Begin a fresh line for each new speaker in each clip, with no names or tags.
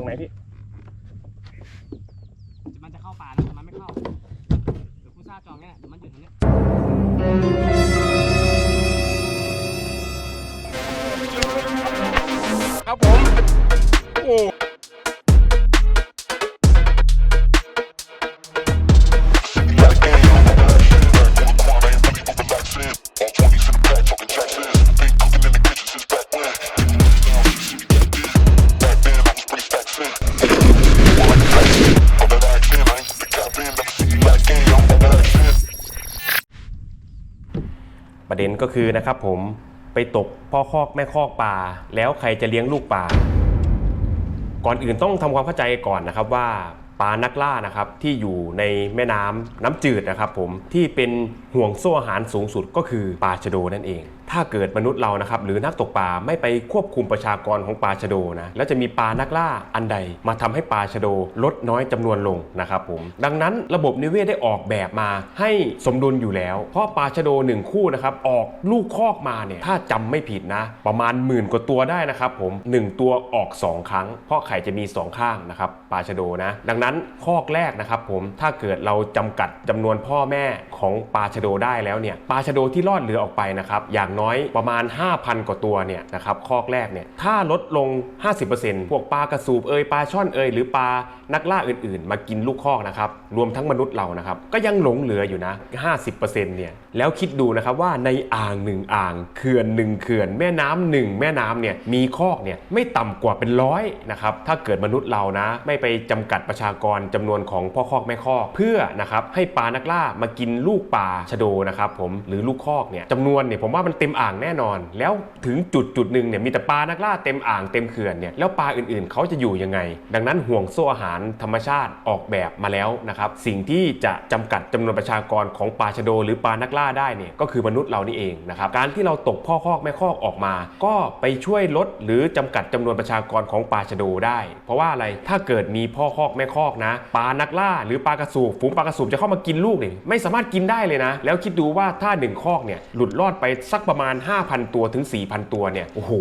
รงไหนพี่
มันจะเข้าป่าแล้วแต่มันไม่เข้า เดี๋ยวผู้ซ่าจองเนี่ยเดี๋ยวมันอยู่ตรงเนี้ย
ครับผม โอ้ ประเด็นก็คือนะครับผมไปตกพ่อคอกแม่คอกปลาแล้วใครจะเลี้ยงลูกปลาก่อนอื่นต้องทำความเข้าใจก่อนนะครับว่าปลานักล่านะครับที่อยู่ในแม่น้ำน้ำจืดนะครับผมที่เป็นห่วงโซ่อาหารสูงสุดก็คือปลาชะโดนั่นเอง ถ้าเกิดมนุษย์เรานะครับหรือนักตกปลาไม่ไปควบคุมประชากรของปลาชะโดนะแล้วจะมีปลานักล่าอันใด มาทำให้ปลาชะโดลดน้อยจำนวนลงนะครับผมดังนั้นระบบนิเวศได้ออกแบบมาให้สมดุลอยู่แล้ว เพราะปลาชะโดหนึ่งคู่นะครับออกลูกคอกมาเนี่ยถ้าจำไม่ผิดนะ ประมาณหมื่นกว่าตัวได้นะครับผมหนึ่งตัวออก 2 ครั้ง เพราะไข่จะมี 2 ข้างนะครับปลาชะโดนะ ดังนั้นคอกแรกนะครับผมถ้าเกิดเราจำกัดจำนวนพ่อแม่ของปลาชะโดได้แล้วเนี่ยปลาชะโดที่รอดเหลือออกไปนะครับอย่างน้อยประมาณ 5,000 กว่าตัวเนี่ยนะครับคอกแรกเนี่ยถ้าลดลง 50%พวกปลากระสูบเอยปลาช่อนเอยหรือปลานักล่าอื่นๆ มากินลูกคอกนะครับรวมทั้งมนุษย์เรานะครับก็ยังหลงเหลืออยู่นะ 50%เนี่ยแล้วคิดดูนะครับว่าในอ่างหนึ่งอ่างเขื่อนหนึ่งเขื่อนแม่น้ำหนึ่งแม่น้ำเนี่ยมีคอกเนี่ยไม่ต่ำกว่าเป็นร้อยนะครับถ้าเกิดมนุษย์เรานะ ไม่ไปจำกัดประชากรจำนวนของพ่อคอกแม่คอกเพื่อนะครับให้ปลานักล่ามากินลูกปลาชะโดนะครับผมหรือลูกคอกเนี่ยจำนวนเนี่ยผมว่ามันเต็มอ่างแน่นอน แล้วถึงจุดจุดหนึ่งเนี่ยมีแต่ปลานักล่าเต็มอ่างเต็มเขื่อนเนี่ยแล้วปลาอื่นๆ เขาจะอยู่ยังไง ดังนั้นห่วงโซ่อาหารธรรมชาติออกแบบมาแล้วนะครับสิ่งที่จะจำกัดจำนวนประชากรของปลาชะโด หรือปลานักล่าได้เนี่ยก็คือมนุษย์เรานี่เองนะครับการที่เราตกพ่อคอกแม่คอกออกมา ก็ไปช่วยลดหรือจำกัดจำนวนประชากรของปลาชะโดได้ เพราะว่าอะไรถ้าเกิดมีพ่อคอกแม่คอกนะปลานักล่า หรือปลากระสูบฝูงปลากระสูบจะเข้ามากินลูกเนี่ยไม่สามารถกินได้เลยนะ แล้วคิดดูว่าถ้าหนึ่งคอกเนี่ยหลุดรอดไปสักประมาณมาณ 5,000 ตัวถึง 4,000 ตัวเนี่ยโอ้โห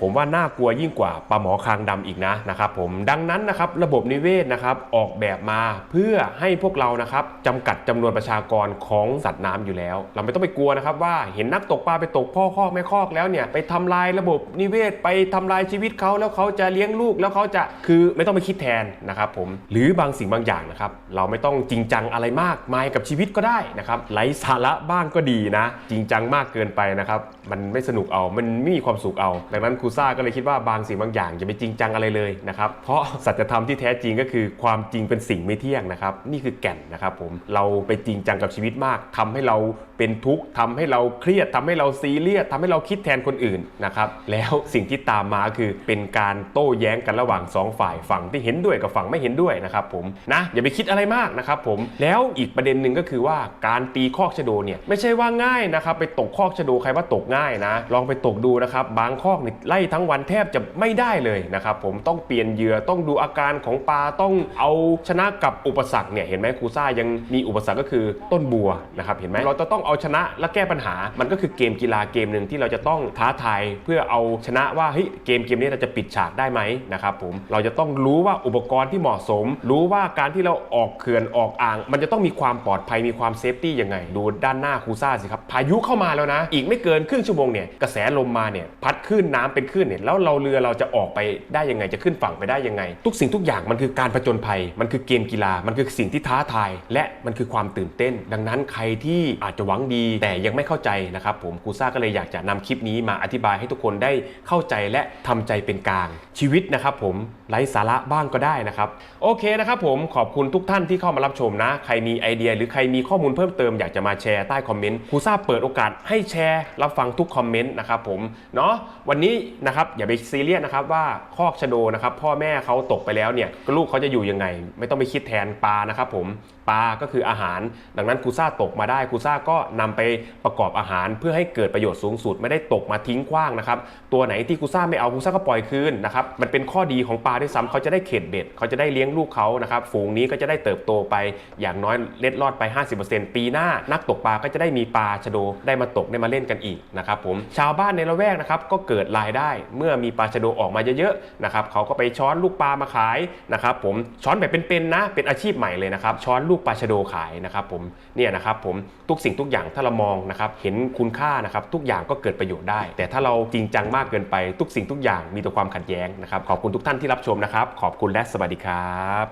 ผมว่าน่ากลัวยิ่งกว่าปลาหมอคางดำอีกนะนะครับผมดังนั้นนะครับระบบนิเวศนะครับออกแบบมาเพื่อให้พวกเรานะครับจำกัดจำนวนประชากรของสัตว์น้ำอยู่แล้ว เราไม่ต้องไปกลัวนะครับว่าเห็นนักตกปลาไปตกพ่อคอกแม่คอกแล้วเนี่ยไปทำลายระบบนิเวศไปทำลายชีวิตเขาแล้วเขาจะเลี้ยงลูกแล้วเขาจะคือไม่ต้องไปคิดแทนนะครับผมหรือบางสิ่งบางอย่างนะครับเราไม่ต้องจริงจังอะไรมากมายกับชีวิตก็ได้นะครับไร้สาระบ้างก็ดีนะ จริงจังมากเกินไปนะครับมันไม่สนุกเอามันไม่มีความสุขเอา ดังนั้นครูซ่าก็เลยคิดว่าบางสิ่งบางอย่างอย่าไปจริงจังอะไรเลยนะครับเพราะสัจธรรมที่แท้จริงก็คือความจริงเป็นสิ่งไม่เที่ยงนะครับนี่คือแก่นนะครับผมเราไปจริงจังกับชีวิตมากทำให้เราเป็นทุกข์ทำให้เราเครียดทำให้เราซีเรียสทำให้เราคิดแทนคนอื่นนะครับแล้วสิ่งที่ตามมาคือเป็นการโต้แย้งกันระหว่างสองฝ่ายฝั่งที่เห็นด้วยกับฝั่งไม่เห็นด้วยนะครับผมนะอย่าไปคิดอะไรมากนะครับผมแล้วอีกประเด็นหนึ่งก็คือว่าการตีคอกชะโดเนี่ยไม่ใช่ว่าง่ายนะครับไปตกคอกชะโดใครว่าตกง่ายนะ ลองไปตกดูนะครับ บางคอกนี่ไล่ทั้งวันแทบจะไม่ได้เลยนะครับผมต้องเปลี่ยนเหยื่อต้องดูอาการของปลาต้องเอาชนะกับอุปสรรคเนี่ยเห็นไหมครูซ่ายังมีอุปสรรคก็คือต้นบัวนะครับเห็นไหมเราจะต้องเอาชนะและแก้ปัญหา มันก็คือเกมกีฬาเกมหนึ่งที่เราจะต้องท้าทายเพื่อเอาชนะว่าเฮ้ยเกมเกมนี้เราจะปิดฉากได้ไหมนะครับผมเราจะต้องรู้ว่าอุปกรณ์ที่เหมาะสม รู้ว่าการที่เราออกเขื่อนออกอ่าง มันจะต้องมีความปลอดภัยมีความเซฟตี้ยังไง ดูด้านหน้าครูซ่าสิครับพายุเข้ามาแล้วนะอีกไม่เกินครึ่งชั่วโมงเนี่ยกระแสลมมาเนี่ยพัดขึ้นน้ำเป็นขึ้นเนี่ยแล้วเราเรือเราจะออกไปได้ยังไงจะขึ้นฝั่งไปได้ยังไง ทุกสิ่งทุกอย่างมันคือการผจญภัย มันคือเกมกีฬา มันคือสิ่งที่ท้าทาย และมันคือความตื่นเต้น ดังนั้นใครที่อาจจะหวังดี แต่ยังไม่เข้าใจนะครับผมครูซ่าก็เลยอยากจะนำคลิปนี้มาอธิบายให้ทุกคนได้เข้าใจและทำใจเป็นกลางชีวิตนะครับผมไร้สาระบ้างก็ได้นะครับโอเคนะครับผมขอบคุณทุกท่านที่เข้ามารับชมนะ ใครมีไอเดีย หรือใครมีข้อมูลเพิ่มเติมอยากจะมาแชร์ใต้คอมเมนต์ครูซ่าเปิดโอกาสให้แชร์รับฟังทุกคอมเมนต์นะครับผมเนาะวันนี้นะครับอย่าไปซีเรียสนะครับว่าคอกชะโดนะครับพ่อแม่เขาตกไปแล้วเนี่ยลูกเขาจะอยู่ยังไง ไม่ต้องไปคิดแทนปลานะครับผมปลาก็คืออาหาร ดังนั้นคูซ่าตกมาได้คูซ่าก็นำไปประกอบอาหาร เพื่อให้เกิดประโยชน์สูงสุด ไม่ได้ตกมาทิ้งขว้างนะครับตัวไหนที่คูซ่าไม่เอาคูซ่าก็ปล่อยคืนนะครับมันเป็นข้อดีของปลาด้วยซ้ำเขาจะได้เข็ดเบ็ดเขาจะได้เลี้ยงลูกเขานะครับฝูงนี้ก็จะได้เติบโตไปอย่างน้อยเล็ดลอดไป 50%ปีหน้า นักตกปลาก็จะได้มีปลาชะโดได้มาตกได้มาเล่นกันอีกนะครับผมชาวบ้านในละแวกนะครับก็เกิดรายได้เมื่อมีปลาชะโดออกมาเยอะๆนะครับเขาก็ไปช้อนลูกปลามาขายนะครับผมช้อนแบบเป็นๆนะเป็นอาชีพใหม่เลยนะครับช้อนลููกปลาชโดขายนะครับผมเนี่ยนะครับผมทุกสิ่งทุกอย่างถ้าเรามองนะครับเห็นคุณค่านะครับทุกอย่างก็เกิดประโยชน์ได้ แต่ถ้าเราจริงจังมากเกินไปทุกสิ่งทุกอย่างมีแต่ความขัดแย้งนะครับขอบคุณทุกท่านที่รับชมนะครับ ขอบคุณและสวัสดีครับ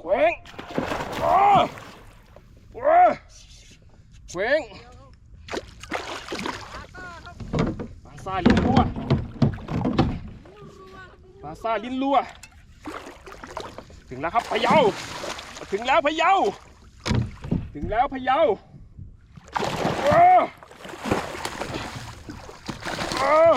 เคว้งอ้าว้า เว้งปลาซ่าลิ้นรัวปลาซ่าลิ้นรัว ถึงแล้วครับพะเยา ถึงแล้วพะเยา ถึงแล้วพะเยาเออเออ